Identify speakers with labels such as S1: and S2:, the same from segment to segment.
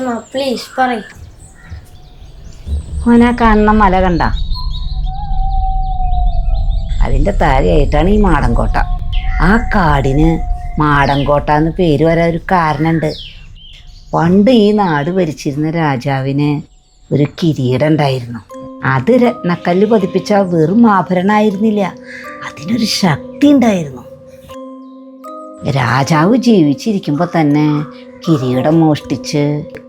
S1: Please പറയ്.
S2: ഓനാ മല കണ്ട? അതിന്റെ താഴെയായിട്ടാണ് ഈ മാടൻകോട്ട ആ കാടിന് മാടൻകോട്ട എന്ന് പേര് വരാൻ ഒരു കാരണമുണ്ട് പണ്ട് ഈ നാട് ഭരിച്ചിരുന്ന രാജാവിന് ഒരു കിരീടം ഉണ്ടായിരുന്നു. അത് രത്നക്കല്ല് പതിപ്പിച്ച വെറും ആഭരണമായിരുന്നില്ല അതിനൊരു ശക്തി ഉണ്ടായിരുന്നു. രാജാവ് ജീവിച്ചിരിക്കുമ്പോൾ തന്നെ കിരീടം മോഷ്ടിച്ച്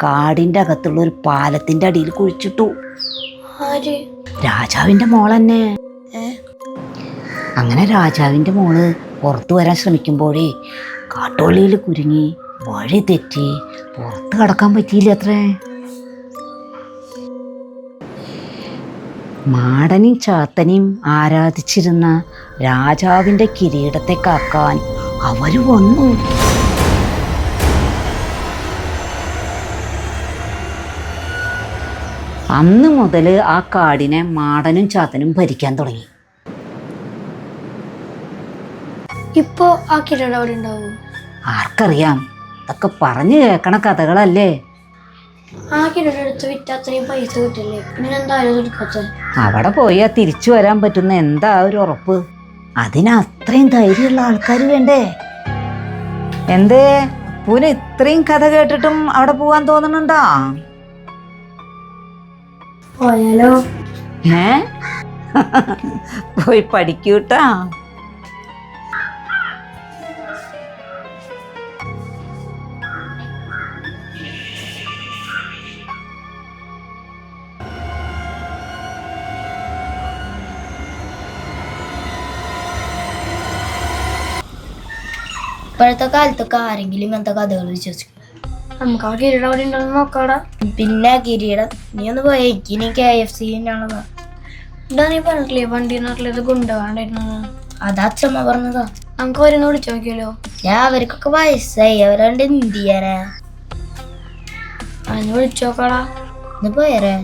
S2: കാടിന്റെ അകത്തുള്ള ഒരു പാലത്തിന്റെ അടിയിൽ കുഴിച്ചിട്ടു.
S1: രാജാവിന്റെ
S2: മോളന്നെ. മോൾ തന്നെ അങ്ങനെ രാജാവിന്റെ മോൾ പുറത്തു വരാൻ ശ്രമിക്കുമ്പോഴേ കാട്ടുള്ളിയിൽ കുരുങ്ങി വഴി തെറ്റി പുറത്ത് കടക്കാൻ പറ്റിയില്ല അത്രേ മാടനും ചാത്തനെയും ആരാധിച്ചിരുന്ന രാജാവിന്റെ കിരീടത്തെ കാക്കാൻ അവർ വന്നു. അന്ന് മുതൽ ആ കാടിനെ മാടനും ചാത്തനും ഭരിക്കാൻ തുടങ്ങി.
S1: ഇപ്പോ ആ കിരീടം അവിടെ ഉണ്ടാവൂ?
S2: ആർക്കറിയാം. അതൊക്കെ പറഞ്ഞു കേൾക്കണ കഥകളല്ലേ?
S1: ആ കിരീടം എടുത്ത് വിറ്റ് അത്രയും പൈസ കിട്ടില്ലേ? പിന്നെ എന്തായാലും എടുക്കാത്തത്
S2: അവിടെ പോയാ തിരിച്ചു വരാൻ പറ്റുന്ന എന്താ ഒരു ഉറപ്പ്? അതിന് അത്രയും ധൈര്യമുള്ള ആൾക്കാർ വേണ്ടേ? എന്തേ? പൂന ഇത്രയും കഥ കേട്ടിട്ടും അവിടെ പോവാൻ തോന്നണുണ്ടോ?
S1: പോയാലോ
S2: ഏ പോയി പഠിക്കൂട്ടാ
S3: ഇപ്പോഴത്തെ കാലത്തൊക്കെ ആരെങ്കിലും ഇങ്ങനത്തെ കഥകൾ വിശ്വസിക്കും
S1: നമുക്ക് ആ കിരീടം അവിടെ ഉണ്ടോന്ന് നോക്കാടാ.
S3: പിന്നെ കിരീടം നീ ഒന്ന് പോയി. ഇനി കെ എഫ് സി ആണത്
S1: എന്താ നീ പറഞ്ഞിട്ടില്ലേ വണ്ടി നാട്ടിലത് കൊണ്ടുപോകാണ്ടായിരുന്നു
S3: അതാ അച്ഛമ്മ പറഞ്ഞതാ.
S1: നമുക്ക് അവരെന്ന് വിളിച്ചു നോക്കിയല്ലോ
S3: ഞാൻ അവർക്കൊക്കെ വയസ്സായി. അവരോണ്ട് എന്ത് ചെയ്യാനാ
S1: അതിന് വിളിച്ചു നോക്കാടാ.
S3: ഒന്ന് പോയരേ.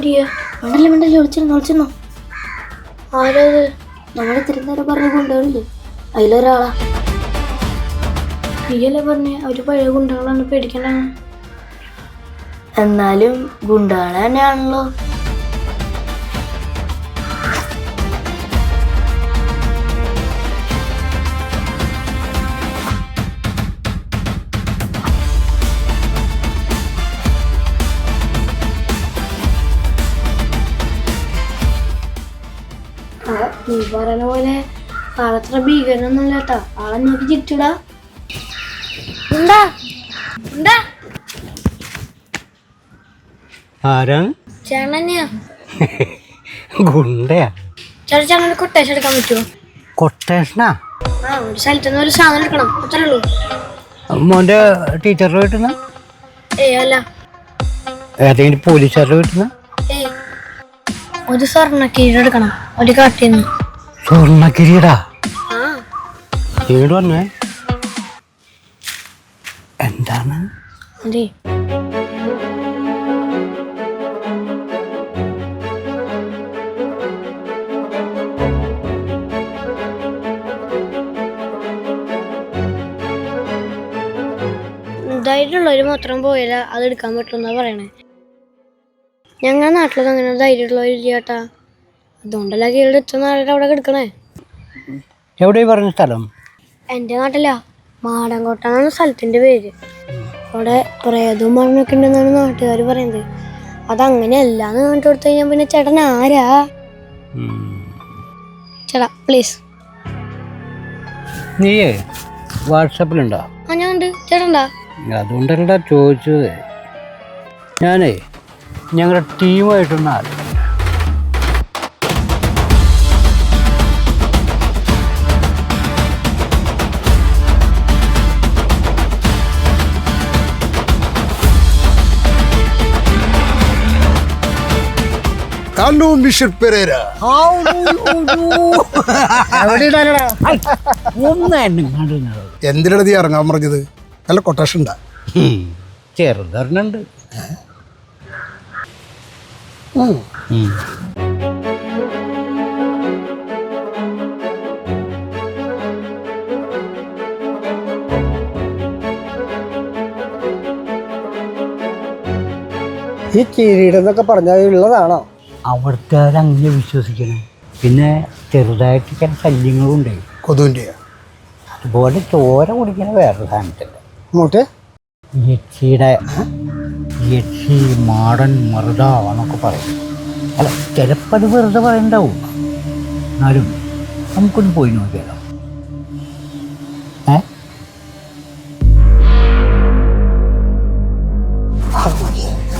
S1: ഓടിയ.
S3: വിളിച്ചിരുന്നു വിളിച്ചിരുന്നു?
S1: ആരത്
S3: നമ്മളെ തിരുന്നേരം പറഞ്ഞ കൊണ്ടുപോകില്ലേ അതിലൊരാളാ.
S1: നീയല്ലേ പറഞ്ഞേ അവർ പഴയ ഗുണ്ടകളാണ് പേടിക്കണ്ട
S3: എന്നാലും ഗുണ്ടകളെ തന്നെയാണല്ലോ.
S1: നീ പറയുന്ന പോലെ ആളത്ര ഭീകരനൊന്നുമല്ല കേട്ടാ ആളെ നോക്കി ചിരിച്ചൂടാ. ഉണ്ടാ ഉണ്ടാ
S4: ആരാണ്
S1: ചേട്ടനെയാ
S4: ഗുണ്ടയാ.
S1: ചേട്ടാ ചേട്ടനെ കൊട്ടേഷൻ എടുക്കാൻ പറ്റുമോ?
S4: കൊട്ടേഷനാ
S1: ആ? ഒരു സ്ഥലത്ത് നിന്ന് ഒരു സാധനം എടുക്കണം. അത്രേ ഉള്ളൂ.
S4: മോന്റെ ടീച്ചറുടെ വീട്ടിൽ നിന്ന്
S1: ഏയ് അല്ല.
S4: ഏതെങ്കിലും പോലീസുകാരുടെ വീട്ടിൽ നിന്ന്
S1: ഏയ് ഒരു സ്വർണ കീഴെടുക്കണം ഒരു കാട്ടിന്ന്.
S4: കിരീടാ
S1: ആ.
S4: വീട് പറഞ്ഞേ എന്താണ്?
S1: ധൈര്യമുള്ളവർ മാത്രം പോയാൽ അത് എടുക്കാൻ പറ്റുമെന്നാ പറയണേ. ഞങ്ങളുടെ നാട്ടിലൊന്നും അങ്ങനെ ധൈര്യമുള്ളവരില്ല ചേട്ടാ അതുകൊണ്ടല്ല കീഴിൽ ഇത്ര നാളെ അവിടെ കിടക്കണേ?
S4: എവിടെ പറഞ്ഞ സ്ഥലം?
S1: എന്റെ നാട്ടിലാ മാടൻകോട്ട എന്നാണ് സ്ഥലത്തിന്റെ പേര്. അവിടെ പ്രേതവും മരണമൊക്കെ ഉണ്ടെന്നാണ് നാട്ടുകാർ പറയുന്നത്. അതങ്ങനെയല്ല എന്ന് കണ്ടു കൊടുത്തു കഴിഞ്ഞാൽ പിന്നെ ചേട്ടൻ ആരാ. ചേട്ടാ പ്ലീസ്
S4: നീയേ വാട്സപ്പിലുണ്ടോ?
S1: ആ ഞാൻ ഉണ്ട് ചേട്ടണ്ടാ
S4: അതുകൊണ്ടല്ല ചോദിച്ചത്. ഞാനേ ഞങ്ങളുടെ ടീമായിട്ടൊന്ന് ആലോചിച്ചു
S5: ഹലോ മിസ്റ്റർ പെരേര. എന്തിനാണ് നീ ഇറങ്ങാൻ പറഞ്ഞത്? നല്ല കൊട്ടേഷൻ ഉണ്ടാ
S4: ചെറുതറിനുണ്ട്
S6: ഈ കിരീടം എന്നൊക്കെ പറഞ്ഞാൽ ഉള്ളതാണോ?
S4: അവിടുത്തെ അങ്ങനെ വിശ്വസിക്കണം. പിന്നെ ചെറുതായിട്ട് ചില ശല്യങ്ങളും ഉണ്ട്
S5: കൊതുവിന്റെ
S4: അതുപോലെ ചോര കുടിക്കണ വേറൊരു സാധനത്തില്ല.
S6: അങ്ങോട്ട്.
S4: യക്ഷിയുടെ യക്ഷി മാടൻ മറുത എന്നൊക്കെ പറയും. അല്ല ചിലപ്പോൾ അത് വെറുതെ പറയണ്ടാവും. എന്നാലും നമുക്കൊന്ന് പോയി നോക്കിയാലോ. ഏ?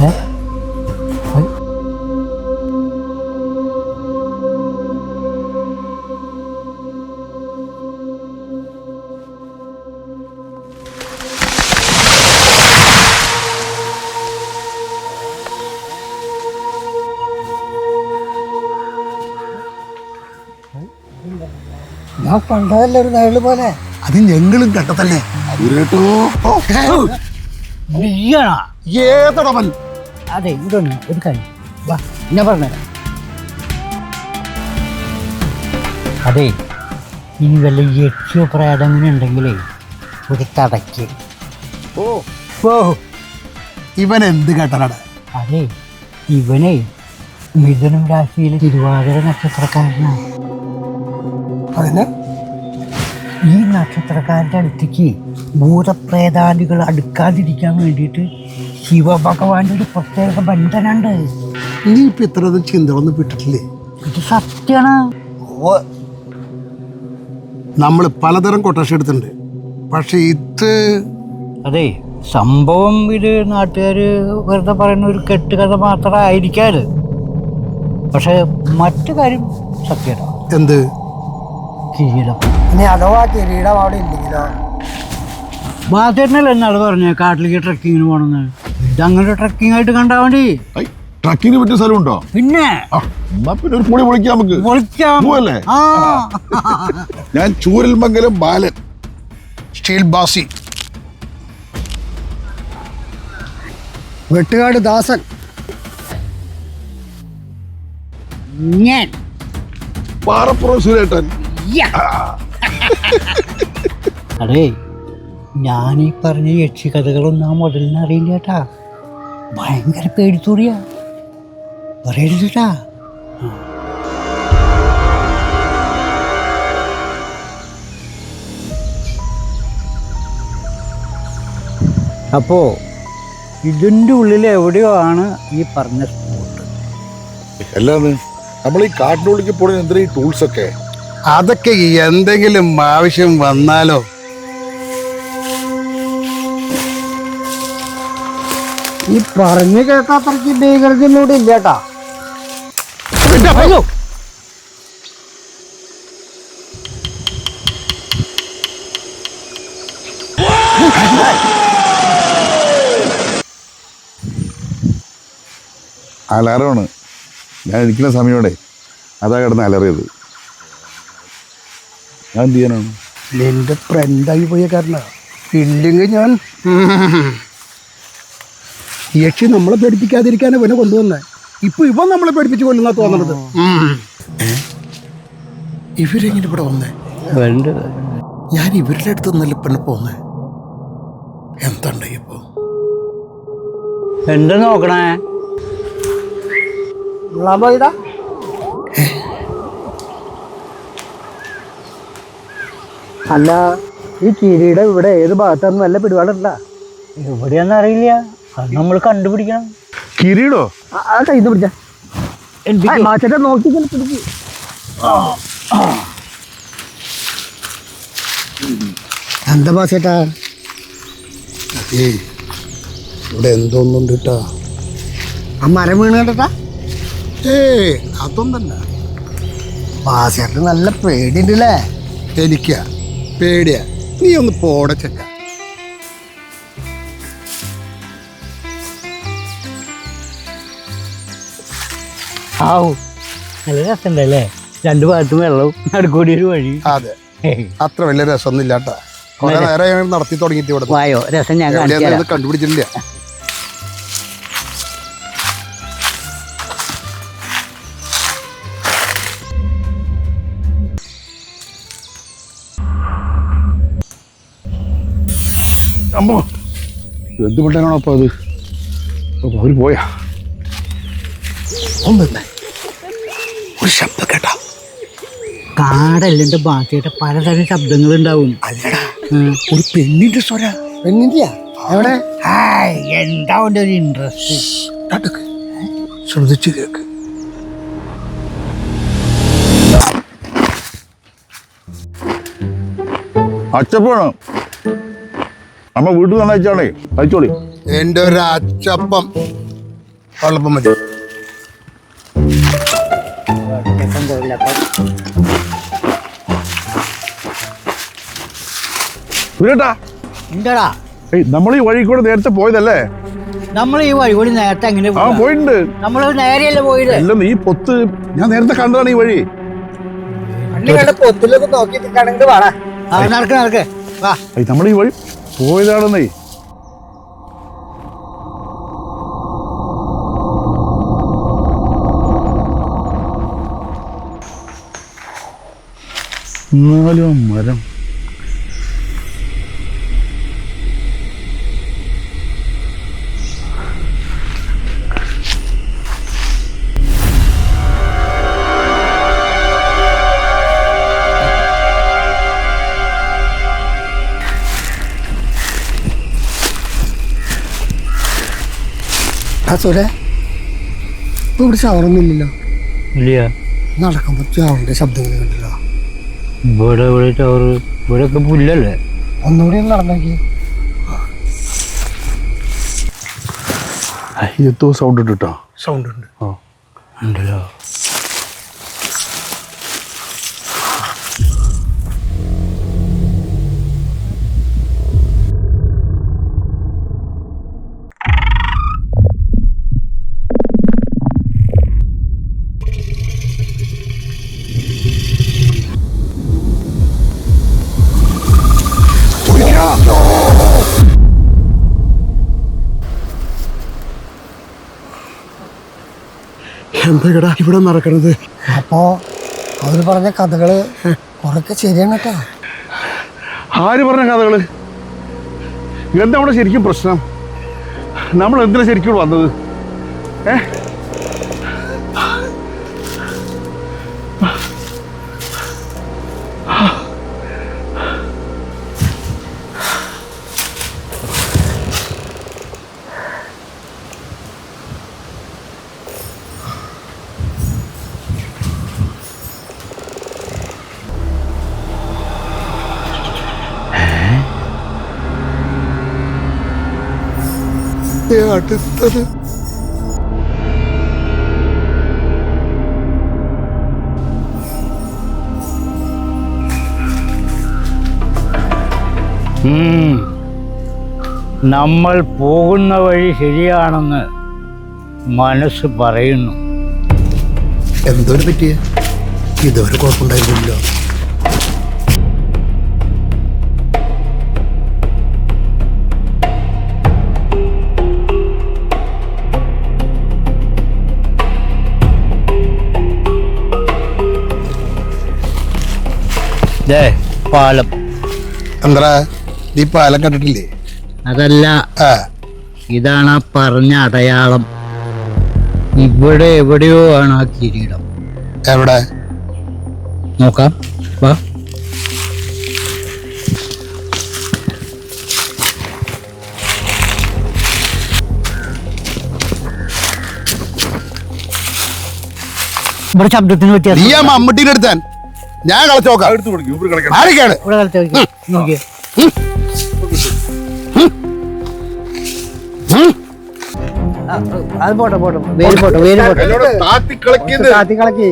S4: ഏ?
S6: ഞാൻ കണ്ടതല്ല ഒരു നയൾ പോലെ?
S5: അത് ഞങ്ങളും കണ്ടതല്ലേ കേട്ടോ?
S4: നീയാണോ
S5: ഏതടവൻ?
S4: അതെ ഇതൊന്ന് ഒരു കാര്യം. വാ ഞാൻ പറഞ്ഞുതരാം. അതെ ഇനി വല്ല യക്ഷോ പ്രേതങ്ങനെ ഉണ്ടെങ്കിലേ ഒരു തടയ്ക്ക്.
S5: ഓ. ഓ. ഇവൻ എന്ത് കേട്ടനാണ്?
S4: അതെ ഇവനെ മിഥുനം രാശിയിലെ തിരുവാതിര നക്ഷത്രക്കാരനാണ്.
S6: അതിന്
S4: ഈ നക്ഷത്രക്കാരുടെ അടുത്തേക്ക് ഭൂതപ്രേതാദികൾ അടുക്കാതിരിക്കാൻ വേണ്ടിയിട്ട് ശിവഭഗവാന്റെ ഒരു പ്രത്യേക ബന്ധനുണ്ട്
S5: നീ ഇപ്പൊ ചിന്തകളൊന്നും വിട്ടിട്ടില്ലേ?
S4: ഇത് സത്യമാണ്.
S5: നമ്മൾ പലതരം കൊട്ടേഷൻ എടുത്തിട്ടുണ്ട്. പക്ഷെ ഇത്
S4: അതെ സംഭവം ഇത് നാട്ടുകാർ വെറുതെ പറയുന്ന ഒരു കെട്ടുകഥ മാത്രമായിരിക്കാറ് പക്ഷെ മറ്റു കാര്യം സത്യമാണ്
S5: എന്ത്?
S4: കിരീടം
S6: ഇനി അഥവാ കിരീടം അവിടെ ഇല്ലെങ്കിലോ?
S4: ബാധ്യതനല്ല എന്നാൾ പറഞ്ഞ കാട്ടിലേക്ക് ട്രക്കിങ്ങിന് പോകണമെന്ന് ഇതങ്ങനെ ട്രക്കിംഗ് ആയിട്ട് കണ്ടാ വേണ്ടി
S7: ട്രക്കിങ്ങിന് പറ്റിയ സ്ഥലമുണ്ടോ
S4: പിന്നെ?
S7: പിന്നെ ഒരു പൊളി പൊളിക്കാം നമുക്ക്.
S4: വിളിക്കാം
S7: പോവല്ലേ?
S4: ഞാൻ
S7: ഞാൻ ചൂരൽമംഗലം ബാലൻ
S5: സ്റ്റീൽ ബാസി.
S6: വെട്ടുകാട് ദാസൻ.
S4: ഞാൻ.
S7: പാറപ്പുറം സുരേട്ടൻ.
S4: അതെ ഞാൻ ഈ പറഞ്ഞ യക്ഷി കഥകളൊന്നും ആ മുതലിന് അറിയില്ല കേട്ടാ ഭയങ്കര പേടിത്തൂറിയാ പറയരുത് കേട്ടാ അപ്പോ ഇതിന്റെ ഉള്ളിൽ എവിടെയോ ആണ് ഈ പറഞ്ഞ സ്പോട്ട്
S7: എല്ലാം നമ്മൾ ഈ കാട്ടിനുള്ളിലേക്ക് പോണ എന്തിനാ ഈ ടൂൾസ് ഒക്കെ?
S5: അതൊക്കെ എന്തെങ്കിലും ആവശ്യം വന്നാലോ?
S6: ഈ പറഞ്ഞു കേട്ടാത്രയ്ക്ക് കൂടി ഇല്ലേട്ടാ
S4: അയ്യോ!
S7: അലാറമാണ്. ഞാൻ ഇരിക്കുന്ന സമയോടെ അതാ കിടന്ന് അലറിയത്. ഞാൻ എന്ത് ചെയ്യാനാണ്
S5: നിന്റെ ഫ്രണ്ടായി പോയ കാരണം. ഇല്ലെങ്കിൽ ഞാൻ യക്ഷി നമ്മളെ പേടിപ്പിക്കാതിരിക്കാനാ ഇവനെ കൊണ്ടുവന്നേ. ഇപ്പൊ ഇവൻ നമ്മളെ പേടിപ്പിച്ച് കൊല്ലുന്ന തോന്നണത്. ഇവരെങ്ങനെ ഇവിടെ വന്നേ? ഞാൻ ഇവരുടെ അടുത്ത് നിന്നല്ല പെണ് പോന്നേ? എന്താണ്ടായി ഇപ്പൊ?
S4: എന്താ നോക്കണേ?
S6: അല്ല ഈ കിരീടം ഇവിടെ ഏത് ഭാഗത്താന്ന് നല്ല പിടിപാടല്ല
S4: എവിടെയാന്ന് അറിയില്ല. അത് നമ്മൾ കണ്ടുപിടിക്കണം.
S7: കിരീടോ
S6: ആ കയ്യിൽ നിന്ന് പിടിച്ച. മാച്ചത്തെ നോക്കി പിടിച്ചു പിടിക്ക്. എന്താ ബാസേട്ടാ
S5: ഏയ് ഇവിടെ എന്തോന്നുണ്ട് കേട്ടാ
S6: ആ മരം വീണ് കണ്ടട്ടാ?
S5: ഏയ് അതൊന്നല്ല
S6: ബാസേട്ടന് നല്ല പേടിയുണ്ടല്ലേ?
S5: എനിക്കാ പേടിയാ. നീ ഒന്ന് പോട ചെക്ക.
S4: ആവു. നല്ല രസമുണ്ടല്ലേ? രണ്ട് ഭാഗത്തും വെള്ളവും നടുക്കൂടി ഒരു വഴി.
S5: അതെ. അത്ര വലിയ രസമൊന്നും ഇല്ലാട്ടാ കുറെ നേരം നടത്തി തുടങ്ങിയിട്ട് ഇവിടെ.
S4: വായോ രസം ഞാൻ
S5: കണ്ടുപിടിച്ചിട്ടില്ല.
S7: അമ്മോ എന്ത് പെട്ടാണോ അപ്പോൾ അത്? അവർ പോയാ.
S5: ഒന്നല്ലേ ഒരു ശബ്ദം കേട്ടാ.
S4: കാടല്ലിന്റെ ബാക്കിയായിട്ട് പലതരം ശബ്ദങ്ങൾ ഉണ്ടാവും
S5: അല്ലടാ ഒരു പെണ്ണിന്റെ സ്വര. പെണ്ണിന്റെയാ? എവിടെ?
S4: എന്താ ഒരു ഇൻട്രസ്റ്റ്
S5: ശ്രദ്ധിച്ചു കേക്ക്.
S7: അച്ചപ്പാണ്. അമ്മ വീട്ടിൽ നിന്ന് അയച്ചാണേ അയച്ചോളി
S5: എന്റെ ഒരു അച്ചപ്പം വെള്ളപ്പം മതി.
S7: വീട്ടാ
S4: എന്താടാ?
S7: ഏയ് നമ്മൾ ഈ വഴി കൂടെ നേരത്തെ പോയതല്ലേ?
S4: നമ്മൾ ഈ വഴി കൂടി നേരത്തെ എങ്ങനെ
S7: ആ പോയിട്ടുണ്ട്.
S4: നമ്മൾ നേരെയല്ലേ പോയത്?
S7: അല്ലെന്ന് ഈ പൊത്ത് ഞാൻ നേരത്തെ കണ്ടതാണ് ഈ വഴി.
S6: പൊത്തിലൊക്കെ
S4: നോക്കി നടക്ക് നടക്ക്. വാ.
S7: നമ്മൾ ഈ വഴി പോയതാണെന്നേ. എന്നാലും മരം.
S5: ആ സ്വര ഇപ്പൊ ഇവിടെ ചവറൊന്നുമില്ലല്ലോ.
S4: ഇല്ല.
S5: നടക്കുമ്പോ ചവറിന്റെ ശബ്ദങ്ങൾ കണ്ടല്ലോ
S4: ഇവിടെ ഇവിടെ ചോറ് ഇവിടെ ഒക്കെ പുല്ലല്ലേ?
S5: ഒന്നുകൂടി നടന്നേക്ക്.
S7: എന്തോ സൗണ്ട് ഇട്ടിട്ടോ?
S5: സൗണ്ട് ഉണ്ട്.
S4: ഉണ്ടല്ലോ.
S5: എന്തൊക്കെടാ ഇവിടെ നടക്കണത്.
S6: അപ്പോ അവർ പറഞ്ഞ കഥകൾ കുറൊക്കെ ശരിയാണ് കേട്ടോ.
S7: ആര് പറഞ്ഞ കഥകൾ? എന്താ ശരിക്കും പ്രശ്നം? നമ്മൾ എന്തിനാ ശരിക്കും വന്നത്? ഏ?
S5: അടുത്തത്.
S4: നമ്മൾ പോകുന്ന വഴി ശരിയാണെന്ന് മനസ്സ് പറയുന്നു.
S5: എന്തൊരു പറ്റിയ? ഇതൊരു കുഴപ്പമുണ്ടായിരുന്നില്ലോ
S4: പാലം.
S5: എന്താ നീ പാലം കണ്ടിട്ടില്ലേ?
S4: അതല്ല. ഇതാണ് ആ പറഞ്ഞ അടയാളം. ഇവിടെ എവിടെയോ ആണ് ആ കിരീടം.
S5: എവിടെ?
S4: നോക്കാം. വാ. ഇവിടെ ശബ്ദത്തിന്
S5: പറ്റിയ മമ്മൂട്ടിന്റെ അടുത്താൻ ഞാൻ കളിച്ചോക്കാം നോക്കാം.
S7: എടുത്തു കൊടുക്കും ഇവർ കളിക്കണം.
S5: ആരൊക്കെയാണ്?
S4: ഇവിടെ കളിച്ച് നോക്കിയേ ആ, അത് പോട്ടെ പോട്ടെ. വേര് പോട്ടെ വേര് പോട്ടെ.
S7: എന്നോട് താത്തി കളിക്കുന്നത്.
S6: കളക്കി.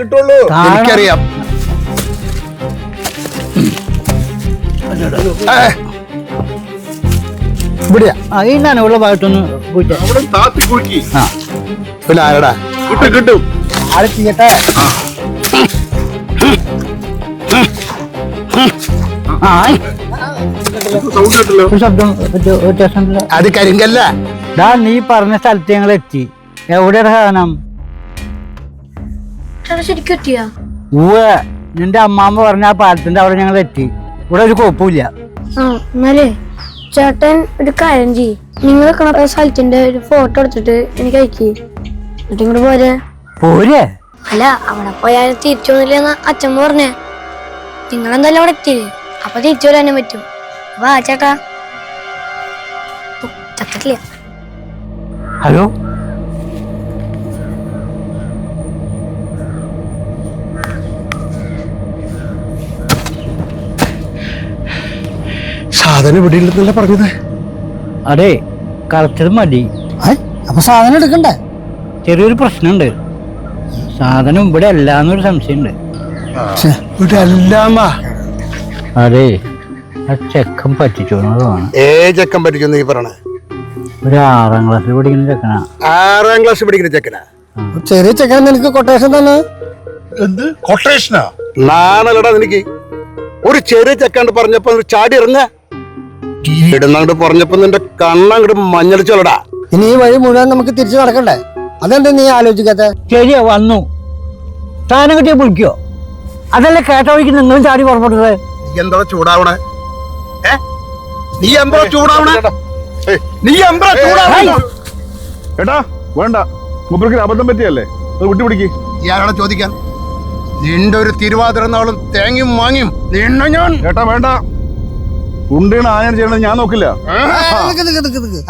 S7: കിട്ടുള്ളൂ.
S5: എനിക്കറിയാം.
S4: ഇവിടെയാ. ആ ഈ ഭാഗത്തൊന്ന് പോയിട്ട്.
S5: ആരടാ?
S7: കിട്ടും കിട്ടും.
S4: ആളെ ചെയ്യട്ടെ ആ.
S7: സൗണ്ട് കേട്ടല്ലോ.
S4: ഒരു ശബ്ദം വ്യത്യാസമുണ്ടല്ലോ
S5: അത് കരിങ്കല്ല.
S4: ഡാ നീ പറഞ്ഞ സ്ഥലത്ത് ഞങ്ങൾ എത്തി. എവിടെയാണ് സാധനം?
S1: ശരിക്കും എത്തിയാ?
S4: ഉവ്വ്. നിന്റെ അമ്മാമ്മ പറഞ്ഞ ആ പാലത്തിന്റെ അവിടെ ഞങ്ങൾ എത്തി. ഇവിടെ ഒരു കുഴപ്പമില്ല.
S1: എന്നാലേ ചേട്ടൻ ഒരു കാര്യം ചെയ്യ്. നിങ്ങൾ സ്ഥലത്തിന്റെ ഒരു ഫോട്ടോ എടുത്തിട്ട് എനിക്ക് അയക്കി. എന്നിട്ട് ഇങ്ങോട്ട് പോരെ.
S4: പോരെ.
S1: അല്ല അവിടെ പോയാൽ തിരിച്ചു വന്നില്ലെന്ന് അച്ഛൻ പറഞ്ഞേ. നിങ്ങൾ എന്തായാലും അവിടെ എത്തിയില്ലേ അപ്പൊ തിരിച്ചു വരാനും പറ്റും. വാ ചേട്ടാ. ഉ, ചത്തിട്ടില്ല?
S4: ഹലോ?
S5: സാധനം ഇവിടെ ഉണ്ടെന്നല്ല പറഞ്ഞത്?
S4: അതെ കളച്ചത് മതി.
S5: അപ്പൊ സാധനം എടുക്കണ്ടേ?
S4: ചെറിയൊരു പ്രശ്നമുണ്ട്. സാധനം ഇവിടെ അല്ല എന്നൊരു സംശയമുണ്ട്.
S5: ഇവിടെ എല്ലാമാ
S4: അതെ ആ ചെക്കൻ പറ്റിച്ചോന്നതാണ്
S5: ഏ ചെക്കൻ പറ്റിച്ചോ നീ പറഞ്ഞ
S4: ഒരു ആറാം ക്ലാസ് പഠിക്കുന്ന ചെക്കനാ.
S5: ആറാം ക്ലാസ് പഠിക്കുന്ന ചെക്കനാ?
S4: ചെറിയ ചെക്കൻ നിനക്ക് കൊട്ടേഷൻ തന്നെ?
S7: എന്ത്? കൊട്ടേഷനാ
S5: നാണല്ലടാ നിനക്ക്. ഒരു ചെറിയ ചെക്കാണ്ട് പറഞ്ഞപ്പോ ഒരു ചാടി ഇറങ്ങ. ഇടുന്നങ്ങോട്ട് പറഞ്ഞപ്പോ നിന്റെ കണ്ണങ്ങോട്ട് മഞ്ഞളിച്ചോളടാ.
S4: ഇനി ഈ വഴി മുഴുവൻ നമുക്ക് തിരിച്ചു നടക്കണ്ടേ? അതെന്താ നീ ആലോചിക്കാത്ത? ശരിയാ വന്നു. സാധനം കിട്ടിയ വിളിക്കോ അതല്ലേ കേട്ട വഴിക്ക് നിങ്ങളും ചാടി പുറപ്പെട്ടത്
S5: നീ എന്താ ചൂടാവണേ? നീ എന്തോ ചൂടാവണേ? നീ എന്താ ചൂടാവണേ?
S7: ഏട്ടാ വേണ്ട. മുപ്പർക്ക് അബദ്ധം പറ്റിയല്ലേ? അത് വിട്ടുപിടിക്ക്.
S5: ഇയാളെ ചോദിക്കാൻ നിന്റെ ഒരു തിരുവാതിര നാളും തേങ്ങയും വാങ്ങിയും നിന്നെ ഞാൻ
S7: ഏട്ടാ വേണ്ട. ഉണ്ടീണ ആന ചെയ്യണത് ഞാൻ നോക്കില്ല.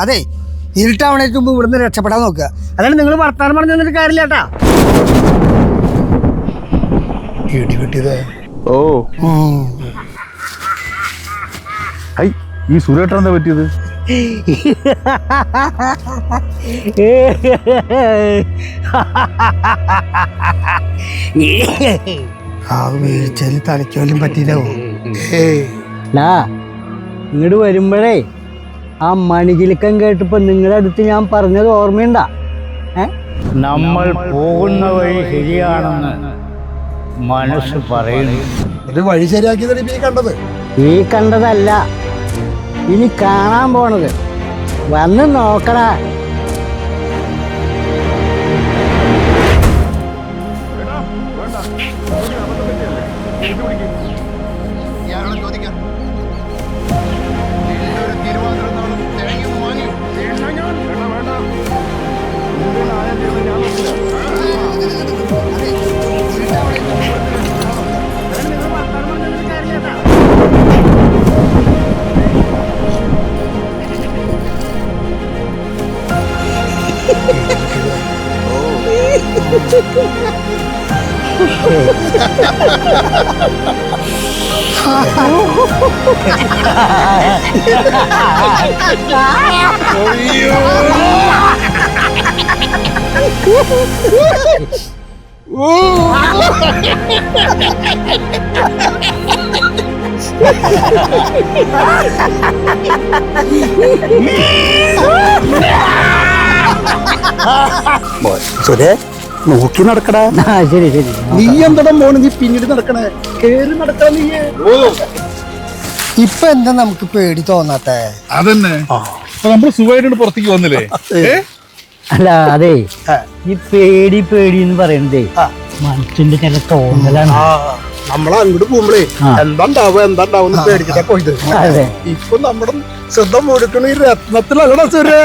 S4: അതെ ഇരുട്ടാവണേക്ക് മുമ്പ് ഇവിടുന്ന് രക്ഷപ്പെടാൻ നോക്കുക. അതാണ് നിങ്ങൾ വർത്താനം പറഞ്ഞു തന്നിട്ട് കാര്യമില്ല കേട്ടാ.
S7: ഓ. ഹൈ ഈ സുരേട്ടൻ എന്താ പറ്റിയത്?
S5: ആ വീഴ്ചയിൽ തലയ്ക്കോലും
S4: ഇങ്ങോട്ട് വരുമ്പോഴേ ആ മണികിലുക്കം കേട്ടപ്പോ നിങ്ങളുടെ അടുത്ത് ഞാൻ പറഞ്ഞത് ഓർമ്മയുണ്ടാ? ഏ? നമ്മൾ പോകുന്ന വഴി ശരിയാണെന്ന് മനസ്സ് പറയുന്നു.
S5: ഒരു വഴി ശരിയാക്കിയതാണ് ഈ കണ്ടത്.
S4: ഈ കണ്ടതല്ല ഇനി കാണാൻ പോണത്. വന്ന് നോക്കടാ.
S5: സുരേ നോക്കി നടക്കടാ.
S4: ശരി ശരി.
S5: നീ എന്താ മോണ് നീ പിന്നീട് നടക്കണേ? കേറി നടക്കണ നീ
S4: ഇപ്പൊ എന്താ നമുക്ക് പേടി തോന്നാത്തെ?
S7: അതന്നെ. നമ്മൾ നമ്മൾ സുഖമായിട്ട് പുറത്തേക്ക് വന്നില്ലേ?
S4: അല്ല അതെ. ഈ പേടി പേടി എന്ന് പറയുന്നതേ മനസ്സിന്റെ ചില തോന്നലാണ്.
S5: നമ്മളെ അങ്ങോട്ട് പോകുമ്പോഴേ. എന്താ ഉണ്ടാവുക എന്താ ഉണ്ടാവും പേടിച്ചിട്ടാ പോയത്. ഇപ്പൊ നമ്മുടെ ശ്രദ്ധ മുഴുക്കണ ഈ രത്നത്തിലല്ലടാ സുരേ.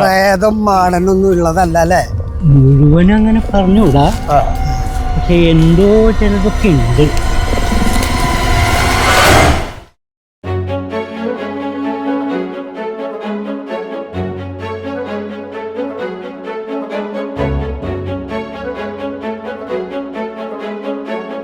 S5: പ്രേതം മാടനൊന്നും ഉള്ളതല്ല അല്ലേ?
S4: മുഴുവൻ അങ്ങനെ പറഞ്ഞൂടാ പക്ഷെ എന്തോ ചിലതൊക്കെ ഉണ്ട്.